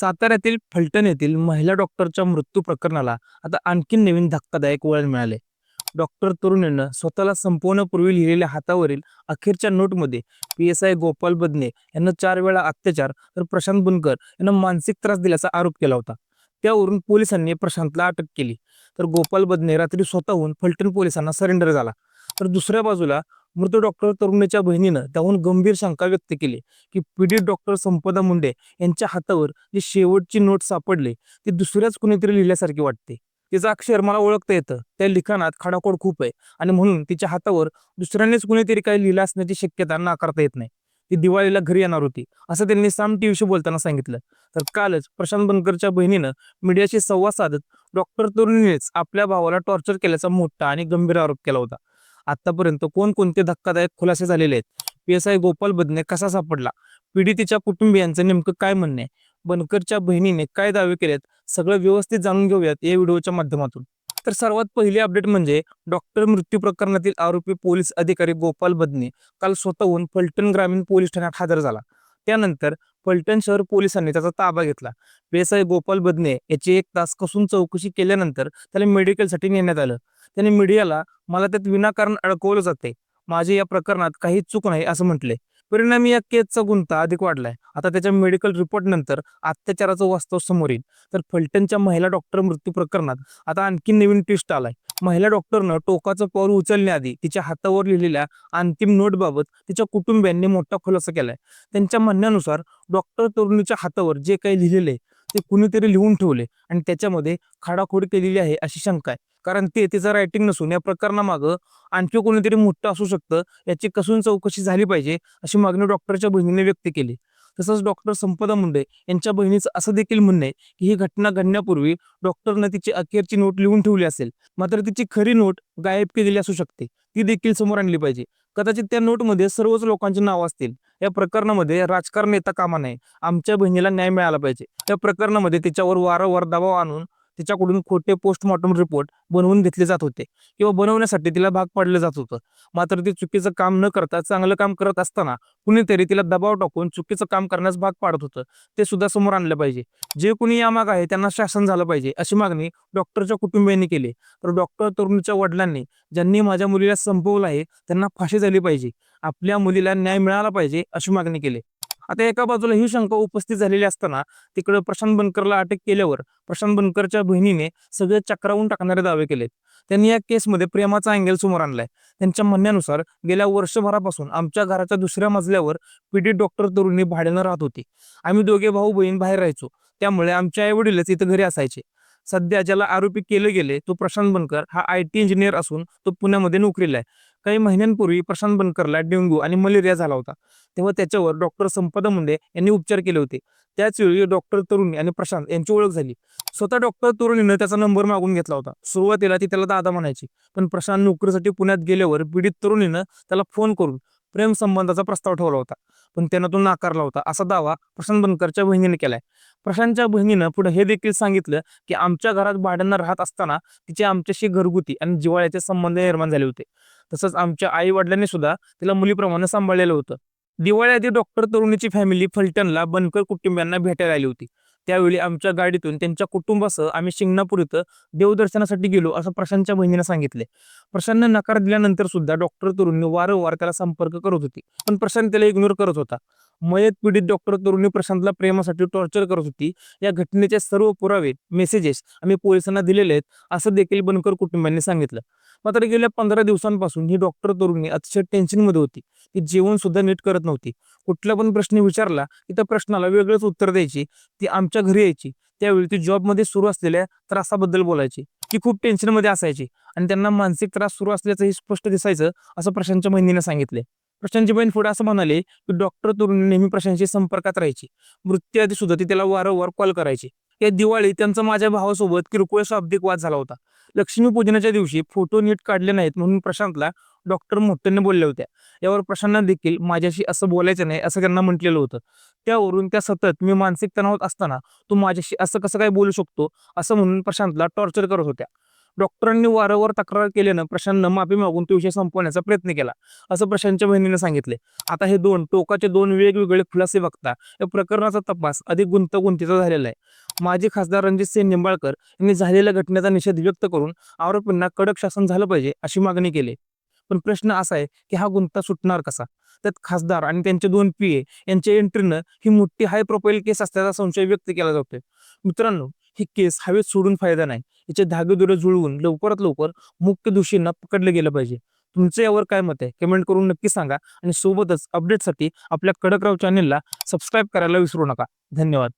साताऱ्यातील फलटण येथील महिला डॉक्टरच्या मृत्यू प्रकरणाला आता आणखी नवीन धक्कादायक वळण मिळाले. डॉक्टर तरुणीनं स्वतःला संपवण्यापूर्वी लिहिलेल्या हातावरील अखेरच्या नोटमध्ये P S I Gopal Badne यांना चार वेळा अत्याचार तर प्रशांत बुनकर यांना मानसिक त्रास दिल्याचा आरोप केला होता. त्यावरून पोलिसांनी प्रशांतला अटक केली. तर गोपाल बदने रात्री स्वतःहून फलटण पोलिसांना सरेंडर झाला. तर दुसऱ्या बाजूला मृत डॉक्टर तरुणीच्या बहिणीनं त्याहून गंभीर शंका व्यक्त केली की पीडित डॉक्टर संपदा मुंडे यांच्या हातावर जी शेवटची नोट सापडली ती दुसऱ्याच कुणीतरी लिहिल्यासारखी वाटते. तिचं अक्षर मला ओळखता येतं. त्या लिखाणात खडाखोड खूप आहे आणि म्हणून तिच्या हातावर दुसऱ्यानेच कुणीतरी काही लिहिलं असण्याची शक्यता नाकारता येत नाही. ती दिवाळीला घरी येणार होती असं त्यांनी साम टीव्हीशी बोलताना सांगितलं. तर कालच प्रशांत बनकरच्या बहिणीनं मीडियाशी संवाद साधत डॉक्टर तरुणीनेच आपल्या भावाला टॉर्चर केल्याचा मोठा आणि गंभीर आरोप केला होता. आतापर्यंत कोणकोणते धक्कादायक खुलासे झालेले आहेत? P S I Gopal Badne कसा सापडला? पीडितेच्या कुटुंबियांचं नेमकं काय म्हणणं आहे? बनकरच्या बहिणीने काय दावे केलेत? सगळं व्यवस्थित जाणून घेऊयात या व्हिडिओच्या माध्यमातून. तर सर्वात पहिली अपडेट म्हणजे डॉक्टर मृत्यू प्रकरणातील आरोपी पोलीस अधिकारी गोपाल बदने काल स्वतःहून फलटण ग्रामीण पोलीस ठाण्यात हजर झाला. त्यानंतर फलटण शहर पोलिसांनी त्याचा ताबा घेतला. पी आय गोपाल बदने याची एक तास कसून चौकशी केल्यानंतर त्याला मेडिकलसाठी नेण्यात आलं. त्याने मीडियाला मला त्यात विनाकारण अडकवलं जाते माझे या प्रकरणात काही चूक नाही असं म्हटले. परिणामी या केसचा गुंता अधिक वाढलाय. आता त्याच्या मेडिकल रिपोर्ट नंतर अत्याचाराचं वास्तव समोर येईल. तर फलटणच्या महिला डॉक्टर मृत्यू प्रकरणात आता आणखी नवीन ट्विस्ट आलाय. महिला डॉक्टरनं टोकाचं पाऊल उचलण्याआधी तिच्या हातावर लिहिलेल्या अंतिम नोटबाबत तिच्या कुटुंबियांनी मोठा खुलासा केलाय. त्यांच्या म्हणण्यानुसार डॉक्टर तरुणीच्या हातावर जे काही लिहिलेले ते कुणीतरी लिहून ठेवले आणि त्याच्यामध्ये खाडाखोड केलेली आहे अशी शंका आहे. कारण ते तिचं रायटिंग नसून या प्रकरणामागं आणखी कोणीतरी मोठं असू शकतं याची कसून चौकशी झाली पाहिजे अशी मागणी डॉक्टरच्या बहिणीने व्यक्त केली. तसंच डॉक्टर संपदा मुंडे यांच्या बहिणीचं असं देखील म्हणणं आहे की ही घटना घडण्यापूर्वी डॉक्टरनं तिची अखेरची नोट लिहून ठेवली असेल. मात्र तिची खरी नोट गायब केलेली असू शकते. ती देखील समोर आणली पाहिजे. कदाचित त्या नोटमध्ये सर्वच लोकांची नावं असतील. या प्रकरणामध्ये राजकारण येता कामा नये. आमच्या बहिणीला न्याय मिळाला पाहिजे. या प्रकरणामध्ये तिच्यावर वारंवार दबाव आणून तिच्याकडून खोटे पोस्टमॉर्टम रिपोर्ट बनवून घेतले जात होते किंवा बनवण्यासाठी तिला भाग पाडलं जात होतं. मात्र ती चुकीचं काम न करता चांगलं काम करत असताना कुणीतरी तिला दबाव टाकून चुकीचं काम करण्यास भाग पाडत होतं. ते सुद्धा समोर आणलं पाहिजे. जे कुणी यामाग आहे त्यांना शासन झालं पाहिजे अशी मागणी डॉक्टरच्या कुटुंबियांनी केली. तर डॉक्टर तरुणीच्या वडिलांनी ज्यांनी माझ्या मुलीला संपवलं आहे त्यांना फाशी झाली पाहिजे. आपल्या मुलीला न्याय मिळाला पाहिजे अशी मागणी केली. आता एका बाजूला ही शंका उपस्थित झालेली असताना तिकडे प्रशांत बनकरला अटक केल्यावर प्रशांत बनकरच्या बहिणीने सगळे चक्रावून टाकणारे दावे केलेत. त्यांनी या केसमध्ये प्रेमाचा अँगल समोर आणलाय. त्यांच्या म्हणण्यानुसार गेल्या वर्षभरापासून आमच्या घराच्या दुसऱ्या मजल्यावर पीडित डॉक्टर तरुणी भाड्यानं राहत होती. आम्ही दोघे भाऊ बहीण बाहेर राहायचो. त्यामुळे आमच्या आई वडीलच इथं घरी असायचे. सध्या ज्याला आरोपी केले गेले तो प्रशांत बनकर हा आय टी इंजिनियर असून तो पुण्यामध्ये नोकरीला आहे. काही महिन्यांपूर्वी प्रशांत बनकरला डेंग्यू आणि मलेरिया झाला होता. तेव्हा त्याच्यावर डॉक्टर संपदा मुंडे यांनी उपचार केले होते. त्याचवेळी डॉक्टर तरुणी आणि प्रशांत यांची ओळख झाली. स्वतः डॉक्टर तरुणीनं त्याचा नंबर मागून घेतला होता. सुरुवातीला ती त्याला दादा म्हणायची पण प्रशांत नोकरीसाठी पुण्यात गेल्यावर पीडित तरुणीनं त्याला फोन करून प्रेम संबंधाचा प्रस्ताव ठेवला होता. पण त्यानं तो नाकारला होता असा दावा प्रशांत बनकरच्या बहिणीने केलाय. प्रशांतच्या बहिणीनं पुढे हे देखील सांगितलं की आमच्या घरात भाड्यांना राहत असताना तिचे आमच्याशी घरगुती आणि जिवाळ्याचे संबंध निर्माण झाले होते. तसंच आमच्या आई वडिलांनी सुद्धा तिला मुलीप्रमाणे सांभाळलेलं होतं. दिवाळीआधी डॉक्टर तरुणीची फॅमिली फलटणला बनकर कुटुंबियांना भेटायला आली होती. त्यावेळी आमच्या गाडीतून त्यांच्या कुटुंबासह आम्ही शिंगणापूर इथं देवदर्शनासाठी गेलो असं प्रशांतच्या बहिणीने सांगितले. प्रशांतनं नकार दिल्यानंतर सुद्धा डॉक्टर तरुणी वारंवार त्याला संपर्क करत होती. पण प्रशांत त्याला इग्नोर करत होता. मयत पीडित डॉक्टर तरुणी प्रशांतला प्रेमासाठी टॉर्चर करत होती. या घटनेचे सर्व पुरावे मेसेजेस आम्ही पोलिसांना दिलेले आहेत असं देखील बनकर कुटुंबियांनी सांगितलं. मात्र गेल्या पंधरा दिवसांपासून ही डॉक्टर तरुणी अतिशय टेन्शनमध्ये होती. ती जेवण सुद्धा नीट करत नव्हती. कुठला पण प्रश्न विचारला की त्या प्रश्नाला वेगळंच उत्तर द्यायची. ती आमच्या घरी यायची. त्यावेळी ती जॉबमध्ये सुरू असलेल्या त्रासाबद्दल बोलायची. ती खूप टेन्शनमध्ये असायची. आणि त्यांना मानसिक त्रास सुरू असल्याचंही स्पष्ट दिसायचं असं प्रशांतच्या बहिणीने सांगितले. प्रशांतची बहीण पुढे असं म्हणाले की डॉक्टर तरुणी नेहमी प्रशांतशी संपर्कात राहायची. मृत्यूआधी सुद्धा ती त्याला वारंवार कॉल करायची. या दिवाळी त्यांचा माझ्या भावासोबत किरकोळ शाब्दिक वाद झाला होता. लक्ष्मीपूजनाच्या दिवशी फोटो नीट काढले नाहीत म्हणून प्रशांतला डॉक्टर मोठ्याने बोलल्या होत्या. यावर प्रशांतनं देखील माझ्याशी असं बोलायचं नाही असं त्यांना म्हटलेलं होतं. त्यावरून त्या सतत मी मानसिक तणावात असताना तू माझ्याशी असं कसं काय बोलू शकतो? असं म्हणून प्रशांतला टॉर्चर करत होत्या. डॉक्टरांनी वारंवार तक्रार केल्यानं प्रशांतनं माफी मागून तो विषय संपवण्याचा प्रयत्न केला असं प्रशांतच्या बहिणीने सांगितले. आता हे दोन टोकाचे दोन वेगवेगळे खुलासे बघता या प्रकरणाचा तपास अधिक गुंतागुंतीचा झालेला आहे. माजी खासदार रणजित सिंह निंबाळकर यांनी झालेल्या घटनेचा निषेध व्यक्त करून आरोपींना कडक शासन झालं पाहिजे अशी मागणी केली. पण प्रश्न असा आहे की हा गुंता सुटणार कसा? त्यात खासदार आणि त्यांचे दोन पी ए यांच्या एंट्रीनं ही मोठी हाय प्रोफाईल केस असल्याचा संशय व्यक्त केला जातोय. मित्रांनो ही केस हवेत सोडून फायदा नाही. याचे धागेदुरे जुळवून लवकरात लवकर मुख्य दोषींना पकडलं गेलं पाहिजे. तुमचं यावर काय मत आहे? कमेंट करून नक्की सांगा आणि सोबतच अपडेटसाठी आपल्या कडकराव चॅनेलला सबस्क्राईब करायला विसरू नका. धन्यवाद.